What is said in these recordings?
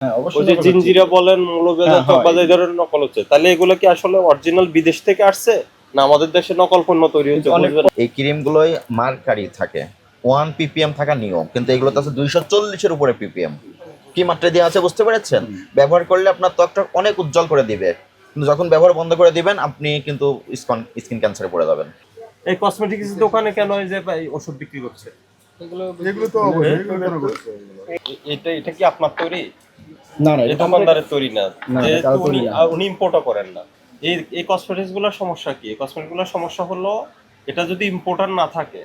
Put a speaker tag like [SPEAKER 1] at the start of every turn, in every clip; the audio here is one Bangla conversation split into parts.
[SPEAKER 1] হ্যাঁ
[SPEAKER 2] ওই। জিঞ্জিরা বলেন মৌলভীবাজার
[SPEAKER 1] হ্যাঁ,
[SPEAKER 2] এই ধরনের নকল হচ্ছে। তাহলে এগুলো কি আসলে অরিজিনাল বিদেশ থেকে আসছে? না আমাদের দেশে নকল পণ্য তৈরি হচ্ছে
[SPEAKER 1] অনেক
[SPEAKER 3] এই ক্রিমগুলোই মার্কারি থাকে। ওয়ান পিপিএম থাকা নিয়ম কিন্তু এগুলোতে আছে দুইশো চল্লিশের উপরে পিপিএম কি মাত্রা দেওয়া আছে বুঝতে পেরেছেন? ব্যবহার করলে আপনার ত্বকটা অনেক উজ্জ্বল করে দিবে। কিন্তু যখন ব্যবহার বন্ধ করে দিবেন আপনি কিন্তু স্কিন ক্যান্সারে পড়ে যাবেন।
[SPEAKER 2] এই কসমেটিক্স দোকানে কেন এই যে এই ওষুধ বিক্রি করছে?
[SPEAKER 4] এগুলো তো
[SPEAKER 2] এটা এটা কি আপনার তৈরি?
[SPEAKER 1] না না এটা
[SPEAKER 2] দোকানদারের তৈরি না। যেহেতু উনি। উনি ইম্পোর্টও করেন না। এই এই কসমেটিক্সগুলোর সমস্যা কি? এই কসমেটিক্সগুলোর সমস্যা হলো এটা যদি ইম্পোর্টার না থাকে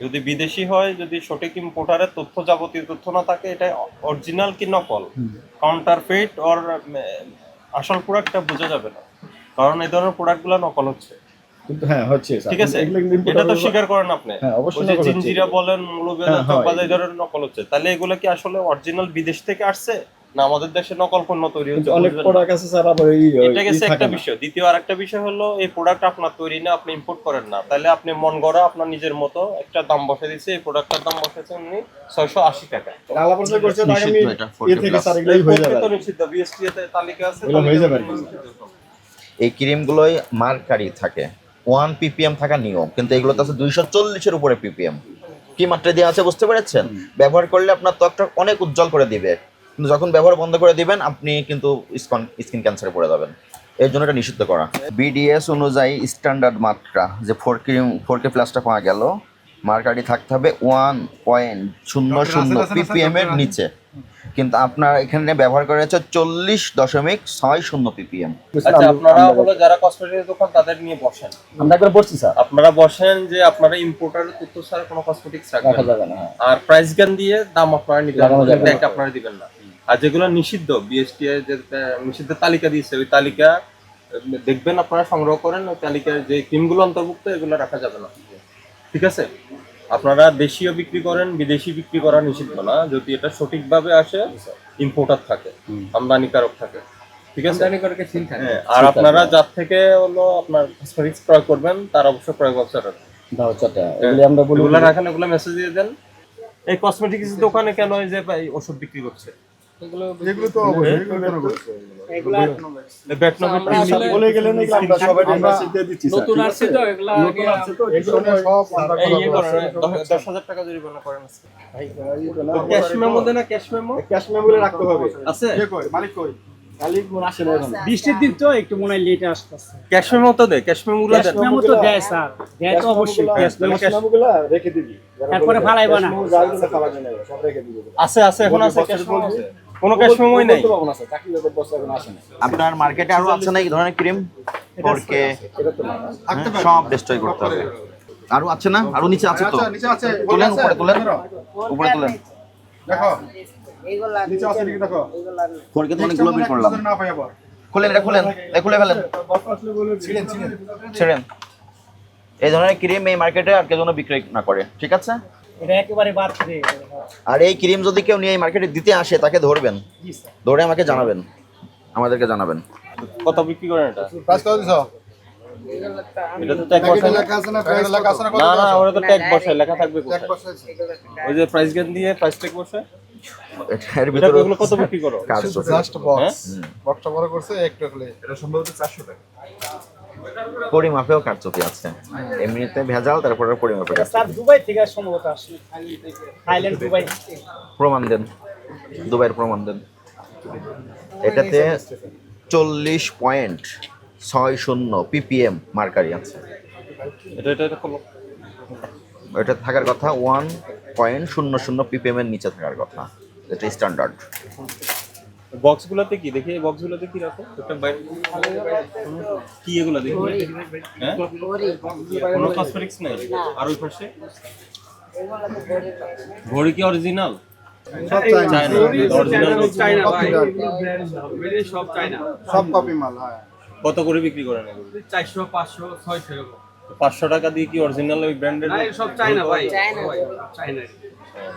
[SPEAKER 2] যদি বিদেশি হয় যদি সঠিক ইম্পোর্টারের তথ্য যাবতীয় তথ্য না থাকে এটা অরিজিনাল কি নকল? কাউন্টার ফেট ওর আসল প্রোডাক্টটা বোঝা যাবে না। কারণ এই ধরনের প্রোডাক্টগুলো নকল হচ্ছে।
[SPEAKER 1] কিন্তু হ্যাঁ হচ্ছে
[SPEAKER 2] ঠিক আছে? এটা তো স্বীকার করেন আপনি।
[SPEAKER 1] হ্যাঁ, অবশ্যই।
[SPEAKER 2] বলেন
[SPEAKER 1] হ্যাঁ।
[SPEAKER 2] চকবাজার এই ধরনের নকল হচ্ছে। তাহলে এগুলো কি আসলে অরিজিনাল বিদেশ থেকে আসছে? না আমাদের দেশে নকল পণ্য তৈরি হচ্ছে
[SPEAKER 1] অনেক প্রোডাক্ট আছে স্যার আবার এই
[SPEAKER 2] এটা গেছে একটা বিষয়। দ্বিতীয় আরেকটা বিষয় হলো এই প্রোডাক্ট আপনার তৈরি না আপনি ইম্পোর্ট করেন না। তাহলে আপনি মন গড়া আপনার নিজের মতো একটা দাম বসে দিচ্ছে এই প্রোডাক্টটার দাম বসেছে উনি ছয়শো আশি টাকা।
[SPEAKER 1] আলাপ আলোচনা করছে আগামী
[SPEAKER 3] নিষিদ্ধ এটা, 4K
[SPEAKER 1] এ থেকে স্যার এগুলোই হয়ে যাবে।
[SPEAKER 2] তো নিষিদ্ধ বিএসটি এতে তালিকা আছে
[SPEAKER 1] এগুলো হয়ে যাবে।
[SPEAKER 3] এই ক্রিমগুলোই মার্কারি থাকে। ওয়ান পিপিএম থাকা নিয়ম কিন্তু এগুলোতে আছে দুইশো চল্লিশের উপরে পিপিএম কি মাত্রা দেওয়া আছে বুঝতে পেরেছেন? ব্যবহার করলে আপনার ত্বকটা অনেক উজ্জ্বল করে দিবে। কিন্তু যখন ব্যবহার বন্ধ করে দিবেন আপনি কিন্তু স্কন স্কিন ক্যান্সারে পড়ে যাবেন। এর জন্য এটা নিষিদ্ধ করা। বিডিএস অনুযায়ী স্ট্যান্ডার্ড মাত্রা যে ফোর ক্রিম ফোর কে প্লাসটা পাওয়া গেল মার্কারি থাকতে হবে ওয়ান পয়েন্ট শূন্য শূন্য পিপিএম এর নিচে। কিন্তু আপনার এখানে ব্যবহার করা হচ্ছে চল্লিশ দশমিক ছয় শূন্য পিপিএম
[SPEAKER 2] আচ্ছা আপনারা হলো যারা কসমেটিক্স দোকান তাদের নিয়ে বসেন।
[SPEAKER 1] আমরা একবার পড়ছি স্যার।
[SPEAKER 2] আপনারা বসেন যে আপনারা ইম্পোর্টারের তথ্য ছাড়া কোনো কসমেটিক্স
[SPEAKER 1] রাখা যাবে না হ্যাঁ।
[SPEAKER 2] আর প্রাইস গান দিয়ে দাম আপনারা নিবেন
[SPEAKER 1] লাগানো যাবে না।
[SPEAKER 2] ট্যাগ আপনারা দিবেন না। আর যেগুলো নিষিদ্ধ বিএসটি যে নিষিদ্ধ তালিকা দিয়েছে ওই তালিকা দেখবেন আপনারা সংগ্রহ করেন ওই তালিকার যে ক্রিমগুলো অন্তর্ভুক্ত এগুলো রাখা যাবে না। ঠিক আছে? আপনারা দেশীয় বিক্রি করেন বিদেশি বিক্রি করা নিষিদ্ধ না। যদি এটা সঠিকভাবে আসে ইম্পোর্টার থাকে আমদানিকারক থাকে। ঠিক আছে? হ্যাঁ, আর আপনারা যার থেকে হলো আপনার কসমেটিক্স ক্রয় করবেন তার অবশ্য ক্রয়
[SPEAKER 1] চাটা এগুলি আমরা বলি
[SPEAKER 2] এগুলো রাখেন এগুলো মেসেজ দিয়ে দেন। এই কসমেটিক্স দোকানে কেন এই যে এই ওষুধ বিক্রি করছে?
[SPEAKER 4] এগুলো তো অবশ্যই এগুলো কেন করছে?
[SPEAKER 2] এই ব্যাটনবেট
[SPEAKER 1] বলে গেলেন আমরা সবাই দিচ্ছি
[SPEAKER 5] নতুন আসছে তো এগুলা আগে
[SPEAKER 4] এগুলো নিয়ে সব
[SPEAKER 2] এই
[SPEAKER 4] কথা
[SPEAKER 2] করেন
[SPEAKER 4] বলছি।
[SPEAKER 2] দশ- দশ হাজার টাকা জরিমানা করেন ক্যাশ মেমো দেন ক্যাশ মেমো
[SPEAKER 1] ক্যাশ মেমোরি রাখতে হবে।
[SPEAKER 2] আছে?
[SPEAKER 4] কই মালিক কই
[SPEAKER 5] বৃষ্টির দিন তো একটু মনে হয় লেট আসতেছে।
[SPEAKER 2] ক্যাশ মেমো তো দে ক্যাশ মেমো গুলো দেন।
[SPEAKER 5] মেমো তো দেয় স্যার। দেয় তো অবশ্যই।
[SPEAKER 1] ক্যাশ রেখে দিবি।
[SPEAKER 5] তারপরে ফালাইবা না।
[SPEAKER 2] আছে আছে এখন আছে ক্যাশ মেমো আছে। কোনো ক্যাশ মেমোই নাই।
[SPEAKER 3] আপনার মার্কেটে আরও আছে না এই ধরনের ক্রিম ফোর কে
[SPEAKER 1] এটা তো না
[SPEAKER 4] থাকতে পারে।
[SPEAKER 3] সব ডিস্ট্রয় করতে হবে। আরও আছে না? আরও নিচে আছে তো।
[SPEAKER 4] আচ্ছা নিচে আছে।
[SPEAKER 3] তুলেন উপরে তুলেন। উপরে তুলেন।
[SPEAKER 4] দেখো।
[SPEAKER 3] তো অনেকগুলো করলাম। খুলেন এটা খুলেন। খুলে ফেলেন।
[SPEAKER 4] ছিলেন
[SPEAKER 3] এই ধরনের ক্রিম এই মার্কেটে আর কেউ যেন বিক্রি না করে। ঠিক আছে?
[SPEAKER 5] এটা একেবারে বাদ দিয়ে।
[SPEAKER 3] আর এই ক্রিম যদি কেউ নিয়ে এই মার্কেটে দিতে আসে তাকে ধরবেন। ধরে আমাকে জানাবেন। আমাদেরকে জানাবেন।
[SPEAKER 2] কত বিক্রি করেন এটা?
[SPEAKER 4] কত দিছো?
[SPEAKER 2] এটা তো ট্যাগ বসায়
[SPEAKER 4] লেখা আছে না? প্রাইস লেখা আছে না?
[SPEAKER 2] না না
[SPEAKER 4] দিছো?
[SPEAKER 2] তো ট্যাগ বসায় লেখা থাকবে
[SPEAKER 4] এক
[SPEAKER 2] কোথায়? ওই যে প্রাইস গান দিয়ে প্রাইস ট্যাগ বসায়?
[SPEAKER 3] এর ভিতরে
[SPEAKER 2] এগুলো কত বিক্রি করো?
[SPEAKER 4] জাস্ট বক্স বক্সটা বড় করছে একটু হলে। এটা সম্ভবত 400 টাকা।
[SPEAKER 3] পরিমাপেও কারচুপি আছে। এমনিতে ভেজাল তারপরে পরিমাপে।
[SPEAKER 5] স্যার দুবাই থেকে সম্ভবত আসছে থাইল্যান্ড দুবাই।
[SPEAKER 3] প্রমাণ দেন। দুবাইয়ের প্রমাণ দেন। এটাতে চল্লিশ পয়েন্ট ছয় শূন্য পিপিএম মার্কারি আছে।
[SPEAKER 2] এটা এটা এটা
[SPEAKER 3] এটা থাকার কথা ওয়ান পয়েন্ট শূন্য শূন্য পিপিএম এর নিচে থাকার কথা। এটা স্ট্যান্ডার্ড
[SPEAKER 2] বক্সগুলোতে কি? দেখি এই বক্সগুলোতে কি রাখো? একটা বাইরে কি এগুলো দেখি? হ্যাঁ? কোনো কসমেটিক্স নাই? আর ওই পাশে? ঘড়ি কি অরিজিনাল
[SPEAKER 4] সব চাইনা
[SPEAKER 2] অরিজিনাল
[SPEAKER 5] চাইনা
[SPEAKER 4] ভাই।
[SPEAKER 5] সব চাইনা
[SPEAKER 4] সব কপি মাল হ্যাঁ।
[SPEAKER 2] কত করে বিক্রি করেন এগুলো?
[SPEAKER 5] চারশো পাঁচশো ছয়শো
[SPEAKER 2] পাঁচশো টাকা দিয়ে কি অরিজিনাল ওই ব্র্যান্ডের
[SPEAKER 5] সব চাইনা ভাই।
[SPEAKER 6] চাইনা
[SPEAKER 5] চাইনা
[SPEAKER 2] হ্যাঁ।